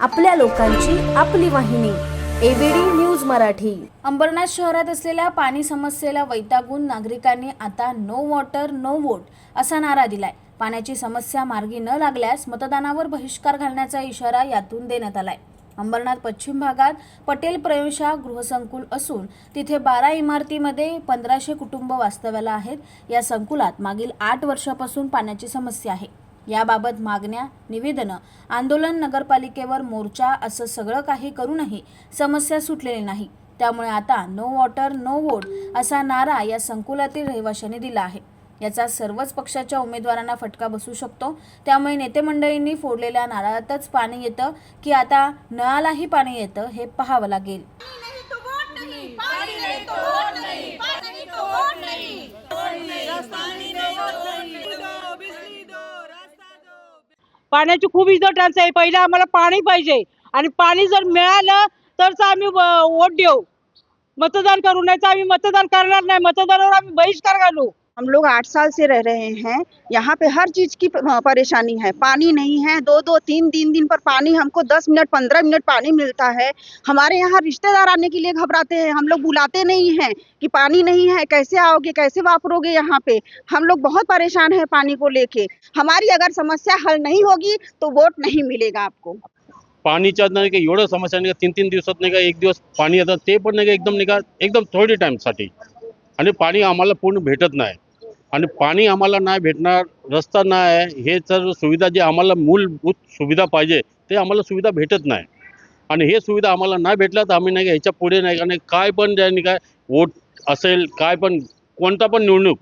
आपल्या लोकांची आपली वाहिनी एबीडी न्यूज मराठी. अंबरनाथ शहरात असलेल्या पाणी समस्येला वैतागून नागरिकांनी आता नो वॉटर नो वोट असा नारा दिलाय. पाण्याची समस्या मार्गी न लागल्यास मतदानावर बहिष्कार घालण्याचा इशारा यातून देण्यात आलाय. अंबरनाथ पश्चिम भागात पटेल प्रयोगशाळा गृहसंकुल असून तिथे बारा इमारतीमध्ये पंधराशे कुटुंब वास्तव्याला आहेत. या संकुलात मागील आठ वर्षापासून पाण्याची समस्या आहे. याबाबत मागण्या निवेदनं आंदोलन नगरपालिकेवर मोर्चा असं सगळं काही करूनही समस्या सुटलेली नाही. त्यामुळे आता नो वॉटर नो वोट असा नारा या संकुलातील रहिवाशांनी दिला आहे. याचा सर्वच पक्षाच्या उमेदवारांना फटका बसू शकतो. त्यामुळे नेते मंडळींनी फोडलेल्या नारळातच पाणी येतं की आता नळालाही पाणी येतं हे पाहावं लागेल. पाण्याची खूप इथं टंचाई आहे. पहिले आम्हाला पाणी पाहिजे. आणि पाणी जर मिळालं तरच आम्ही वोट देऊ. मतदान करू. नाही तर आम्ही मतदान करणार नाही. मतदानावर आम्ही बहिष्कार घालू. हम लोग आठ साल से रह रहे हैं। यहाँ पे हर चीज़ की परेशानी है। पानी नहीं है। दो दो, तीन तीन दिन पर पानी हमको दस मिनट, पंद्रह मिनट पानी मिलता है। हमारे यहाँ रिश्तेदार आने के लिए घबराते हैं। हम लोग बुलाते नहीं हैं कि पानी नहीं है, कैसे आओगे, कैसे वापरोगे यहाँ पे? हम लोग बहुत परेशान हैं पानी को लेके। हमारी अगर समस्या हल नहीं होगी तो वोट नहीं मिलेगा आपको। पाणीच्या नाही का एवढं समस्या नाही का तीन तीन दिवसात नाही का एक दिवस पाणी येतं ते पण का एकदम नाही का एकदम थोडी टाईमसाठी आणि पाणी आम्हाला पूर्ण भेटत नाही आणि पाणी आम्हाला नाही भेटणार रस्ता नाही आहे हे तर सुविधा जे आम्हाला मूलभूत सुविधा पाहिजे ते आम्हाला सुविधा भेटत नाही. आणि हे सुविधा आम्हाला नाही भेटल्या तर आम्ही नाही का ह्याच्या पुढे नाही का नाही काय पण ज्याने काय वोट असेल काय पण कोणता पण निवडणूक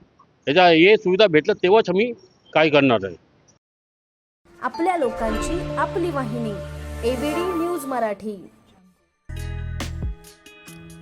ह्याच्या हे सुविधा भेटल्या तेव्हाच आम्ही काय करणार आहे. आपल्या लोकांची आपली वाहिनी एबीडी न्यूज मराठी.